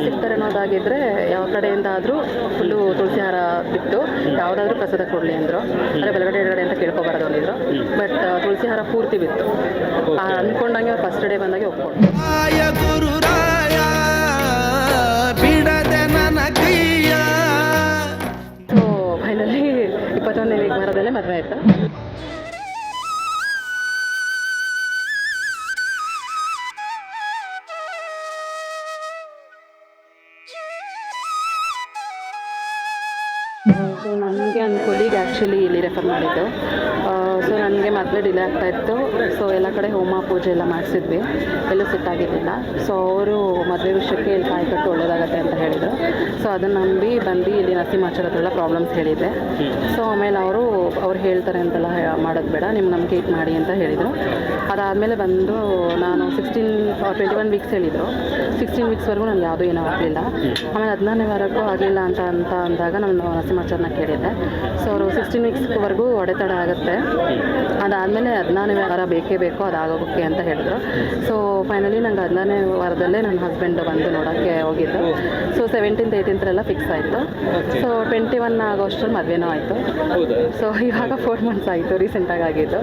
ಸಿಗ್ತಾರೆ ಅನ್ನೋದಾಗಿದ್ರೆ ಯಾವ ಕಡೆಯಿಂದ ಆದ್ರೂ ಫುಲ್ಲು ತುಳಸಿ ಹಾರ ಬಿಟ್ಟು ಯಾವುದಾದ್ರೂ ಪ್ರಸಾದ ಕೊಡ್ಲಿ ಅಂದರು. ಅಂದರೆ ಬೆಳಗಡೆ ಎಡಗಡೆ ಅಂತ ಕೇಳ್ಕೊಬಾರದು ಅಂದಿದ್ರು ಬಟ್ ತುಳಸಿ ಹಾರ ಪೂರ್ತಿ ಬಿತ್ತು. ಆ, ಅಂದ್ಕೊಂಡಂಗೆ ಅವ್ರು ಫಸ್ಟ್ ಡೇ ಬಂದಾಗೆ ಒಪ್ಕೊಂಡು ಆಯ ಗುರುರಾಯ ಬಿಡದೆ ನನ್ನ ಕೈಯ. ಸೊ ಫೈನಲಿ ಇಪ್ಪತ್ತೊಂದನೇ ವೀಕ್ ಬರೋದಲ್ಲೇ ಮದುವೆ ಆಯಿತು. ಸೊ ನನಗೆ ನನ್ನ ಕೊಲೀಗ್ ಆ್ಯಕ್ಚುಲಿ ಇಲ್ಲಿ ರೆಫರ್ ಮಾಡಿದ್ದು. ಸೊ ನನಗೆ ಮೊದಲೇ ಡಿಲೇ ಆಗ್ತಾ ಇತ್ತು. ಸೊ ಎಲ್ಲ ಕಡೆ ಹೋಮ ಪೂಜೆ ಎಲ್ಲ ಮಾಡಿಸಿದ್ವಿ. ಎಲ್ಲೂ ಸಿಟ್ಟಾಗಿರಲಿಲ್ಲ ಸೊ ಅವರು ಮದುವೆ ವಿಷಯಕ್ಕೆ ಇಲ್ಲಿ ಕಾಯಿ ಕಟ್ಟು ಒಳ್ಳೇದಾಗತ್ತೆ ಅಂತ ಹೇಳಿದರು. ಸೊ ಅದನ್ನು ನಂಬಿ ಬಂದು ಇಲ್ಲಿ ನರಸಿಂಹಾಚಾರ ಹತ್ರ ಎಲ್ಲ ಪ್ರಾಬ್ಲಮ್ಸ್ ಹೇಳಿದ್ದೆ. ಸೊ ಆಮೇಲೆ ಅವರು, ಅವ್ರು ಹೇಳ್ತಾರೆ ಅಂತೆಲ್ಲ ಮಾಡೋದು ಬೇಡ ನಿಮ್ಮ ನಂಬಿಕೆ ಇಟ್ಟು ಮಾಡಿ ಅಂತ ಹೇಳಿದರು. ಅದಾದಮೇಲೆ ಬಂದು ನಾನು ಸಿಕ್ಸ್ಟೀನ್ ಟ್ವೆಂಟಿ ಒನ್ ವೀಕ್ಸ್ ಹೇಳಿದರು. ಸಿಕ್ಸ್ಟೀನ್ ವೀಕ್ಸ್ವರೆಗೂ ನನಗೆ ಯಾವುದೂ ಏನೂ ಆಗಲಿಲ್ಲ. ಆಮೇಲೆ ಹದಿನಾರನೇ ವಾರಕ್ಕೂ ಆಗಲಿಲ್ಲ ಅಂತ ಅಂತ ಅಂದಾಗ ನಾನು ನರಸಿಂಹಾಚಾರನ ಕೇಳಿದ್ದೆ. ಸೊ ಅವರು ಸಿಕ್ಸ್ಟೀನ್ ವೀಕ್ಸ್ವರೆಗೂ ಒಡೆತಡ ಆಗುತ್ತೆ. ಅದಾದಮೇಲೆ ಹದಿನಾರನೇ ವಾರ ಬೇಕೇ ಬೇಕು ಅದಾಗೋಕ್ಕೆ ಅಂತ ಹೇಳಿದ್ರು. ಸೊ ಫೈನಲಿ ನಂಗೆ ಹದಿನಾರನೇ ವಾರದಲ್ಲೇ ನನ್ನ ಹಸ್ಬೆಂಡ್ ಬಂದು ನೋಡೋಕ್ಕೆ ಹೋಗಿದ್ದು. ಸೊ ಸೆವೆಂಟೀನ್ತ್ ಏಯ್ಟೀನ್ತ್ರೆಲ್ಲ ಫಿಕ್ಸ್ ಆಯಿತು. ಸೊ ಟ್ವೆಂಟಿ ಒನ್ ಆಗೋಷ್ಟರಲ್ಲಿ ಮದುವೆನೂ ಆಯಿತು. ಸೊ ಇವಾಗ ಫೋರ್ ಮಂತ್ಸ್ ಆಯಿತು ರೀಸೆಂಟಾಗಿ ಆಗಿದ್ದು.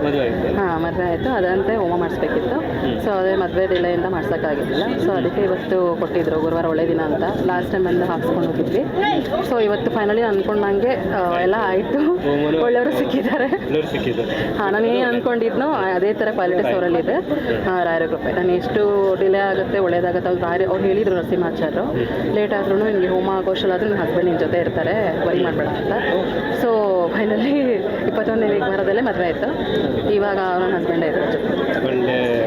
ಹಾಂ ಮದುವೆ ಆಯಿತು. ಅದಂತೆ ಹೋಮ ಮಾಡಿಸ್ಬೇಕಿತ್ತು. ಸೊ ಅದೇ ಮದುವೆ ಡಿಲೆಯಿಂದ ಮಾಡ್ಸೋಕ್ಕಾಗಿದ್ದಿಲ್ಲ. ಸೊ ಅದಕ್ಕೆ ಇವತ್ತು ಕೊಟ್ಟಿದ್ರು ಗುರುವಾರ ಒಳ್ಳೆ ದಿನ ಅಂತ. ಲಾಸ್ಟ್ ಟೈಮ್ ಬಂದು ಹಾಕ್ಸ್ಕೊಂಡು ಹೋಗಿದ್ವಿ. ಸೊ ಇವತ್ತು ಫೈನಲಿ ಅಂದ್ಕೊಂಡಂಗೆ ಎಲ್ಲ ಆಯಿತು. ಒಳ್ಳೆಯವರು ಸಿಕ್ಕಿದ್ದಾರೆ. ಹಾಂ ನಾನು ಏನು ಅಂದ್ಕೊಂಡಿದ್ನೋ ಅದೇ ಥರ ಕ್ವಾಲಿಟೀಸ್ ಅವರಲ್ಲಿದೆ ರಾಯರ ರೂಪಾಯಿ ನಾನು ಎಷ್ಟು ಡಿಲೇ ಆಗುತ್ತೆ ಒಳ್ಳೇದಾಗುತ್ತೆ ಅವ್ರು ರಾಯರ ಅವ್ರು ಹೇಳಿದರು ನರಸಿಂಹಾಚಾರ್ಯರು ಲೇಟ್ ಆದ್ರೂ ನಿಮಗೆ ಹೋಮ ಆಗೋಷ್ಟಲ್ಲಾದರೂ ನಿಮ್ಮ ಹಸ್ಬೆಂಡ್ ನಿಮ್ಮ ಜೊತೆ ಇರ್ತಾರೆ ವರಿ ಮಾಡಬೇಡ ಅಂತ. ಸೊ ಫೈನಲಿ ಇಪ್ಪತ್ತೊಂದನೇ ವೀಕ್ ಬರೋದಲ್ಲೇ ಮದುವೆ ಆಯಿತು. ಇವಾಗ ನನ್ನ ಹಸ್ಬೆಂಡೇ ಇರೋದು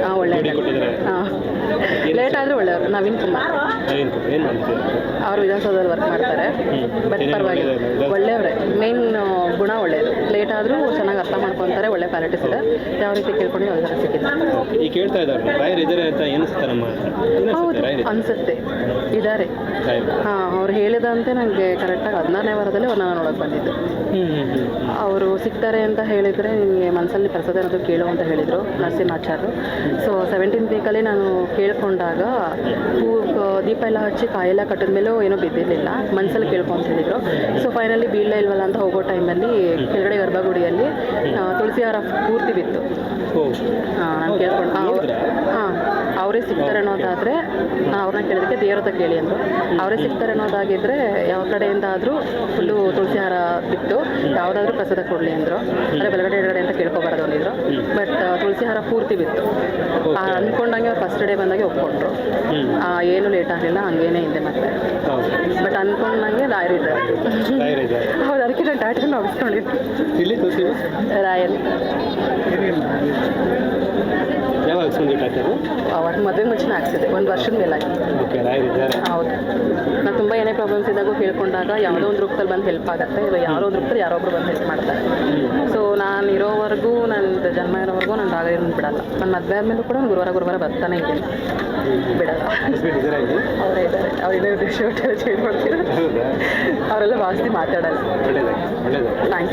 ಹಾಂ ಒಳ್ಳೆ ಹಾಂ. ಲೇಟ್ ಆದರೂ ಒಳ್ಳೆಯವರು ನವೀನ್ ಕುಮಾರ್. ಏನು ಏನು ಮಾಡ್ತೀರಾ? ಅವರು ವಿಧಾನಸೌಧದಲ್ಲಿ ವರ್ಕ್ ಮಾಡ್ತಾರೆ. ಬಟ್ ಪರವಾಗಿಲ್ಲ? ಒಳ್ಳೆಯವರೇ. ಮೇನ್ ಗುಣ ಒಳ್ಳೆಯದು ಲೇಟ್ ಆದರೂ ಚೆನ್ನಾಗಿ ಅರ್ಥ ಮಾಡ್ಕೊತಾರೆ ಒಳ್ಳೆ ಕ್ವಾಲಿಟೀಸ್ ಇದೆ ಯಾವ ರೀತಿ ಕೇಳ್ಕೊಂಡು ಯಾವ ಥರ ಸಿಕ್ಕಿದೆ ಕೇಳ್ತಾ ಇದ್ದಾರೆ. ರಾಯರ್ ಇದ್ದಾರೆ ಅಂತ ಏನಿಸುತ್ತೆ ನಮ್ಮ ಹೌದು ಅನಿಸುತ್ತೆ. ಇದ್ದಾರೆ. ಹಾಂ ಅವ್ರು ಹೇಳಿದಂತೆ ನನಗೆ ಕರೆಕ್ಟಾಗಿ ಹದಿನಾರನೇ ವಾರದಲ್ಲಿ ನಾನು ನೋಡೋಕೆ ಬಂದಿದ್ದು. ಅವರು ಸಿಗ್ತಾರೆ ಅಂತ ಹೇಳಿದರೆ ನಿಮಗೆ ಮನಸ್ಸಲ್ಲಿ ಪ್ರಸಾದ ಏನಾದರೂ ಕೇಳು ಅಂತ ಹೇಳಿದರು ನರಸಿಂಹಾಚಾರ್ಯರು ಸೊ ಸೆವೆಂಟೀನ್ ವೀಕಲ್ಲಿ ನಾನು ಕೇಳ್ಕೊಂಡಾಗ ಹೂ ದೀಪ ಎಲ್ಲ ಹಚ್ಚಿ ಕಾಯೆಲ್ಲ ಕಟ್ಟಿದ ಮೇಲೂ ಏನೂ ಬಿದ್ದಿರಲಿಲ್ಲ. ಮನಸ್ಸಲ್ಲಿ ಕೇಳ್ಕೊ ಹೇಳಿದರು. ಸೊ ಫೈನಲಿ ಬೀಳಲೇ ಇಲ್ವಲ್ಲ ಅಂತ ಹೋಗೋ ಟೈಮಲ್ಲಿ ಕೆಳಗಡೆ ಗರ್ಭಗುಡಿಯಲ್ಲಿ ತುಳಸಿ ಹಾರ ಪೂರ್ತಿ ಬಿತ್ತು. ಹಾಂ ನಾನು ಕೇಳ್ಕೊಂಡು. ಹಾಂ. ಸಿಗ್ತಾರೆ ಅನ್ನೋದಾದರೆ ಅವ್ರನ್ನ ಕೇಳೋದಕ್ಕೆ ದೇವ್ರ ಹತ್ರ ಕೇಳಿ ಅಂದರು. ಅವರೇ ಸಿಗ್ತಾರೆ ಅನ್ನೋದಾಗಿದ್ದರೆ ಯಾವ ಕಡೆಯಿಂದ ಆದರೂ ಫುಲ್ಲು ತುಳಸಿ ಹಾರ ಬಿಟ್ಟು ಯಾವುದಾದ್ರೂ ಪ್ರಸಾದ ಕೊಡಲಿ ಅಂದರು. ಅಂದರೆ ಬೆಳಗಡೆ ಎಡಗಡೆ ಅಂತ ಕೇಳ್ಕೊಬಾರದು ಅಂದಿದ್ರು ಬಟ್ ತುಳಸಿ ಹಾರ ಪೂರ್ತಿ ಬಿತ್ತು. ಆ, ಅಂದ್ಕೊಂಡಂಗೆ ಅವ್ರು ಫಸ್ಟ್ ಡೇ ಬಂದಾಗೆ ಒಪ್ಕೊಂಡ್ರು. ಏನು ಲೇಟ್ ಆಗಲಿಲ್ಲ ಹಂಗೇನೆ ಇದೆ ಮತ್ತೆ. ಬಟ್ ಅಂದ್ಕೊಂಡಂಗೆ ಡೈರಿ ಇದೆ ಹೌದು ಅದಕ್ಕೆ ನಾನು ಟ್ಯಾಟೂ ಒಪ್ಸ್ಕೊಂಡಿದ್ದೆ ರಾಯಲ್ ಹಾಕ್ಸಿದೆ ಒಂದು ವರ್ಷದ ಮೇಲಾಗಿ ಹೌದು. ನಾನು ತುಂಬ ಏನೇ ಪ್ರಾಬ್ಲಮ್ಸ್ ಇದ್ದಾಗ ಹೇಳ್ಕೊಂಡಾಗ ಯಾವುದೋ ಒಂದು ರೂಪದಲ್ಲಿ ಬಂದು ಹೆಲ್ಪ್ ಆಗುತ್ತೆ. ಇಲ್ಲ ಯಾರೋ ಒಂದು ರೂಪದಲ್ಲಿ ಯಾರೊಬ್ರು ಬಂದು ಹೆಲ್ಪ್ ಮಾಡ್ತಾರೆ. ಸೊ ನಾನು ಇರೋವರೆಗೂ ನನ್ನ ಜನ್ಮ ಇರೋವರೆಗೂ ನಾನು ರಾಗ ಇರೋದು ಬಿಡಲ್ಲ. ನನ್ನ ಮದುವೆ ಆದಮೇಲೂ ಕೂಡ ನಾನು ಗುರುವಾರ ಗುರುವಾರ ಬರ್ತಾನೆ ಇದ್ದೀನಿ. ಬಿಡಲ್ಲ. ಅವರೇ ಇದ್ದಾರೆ ಅವ್ರು ಇದೇ ಉದ್ದೇಶ? ಚೇಂಜ್ ಮಾಡ್ತೀರ? ಹೌದಾ? ಅವರೆಲ್ಲ ಜಾಸ್ತಿ ಮಾತಾಡಲ್ಲ. Thank you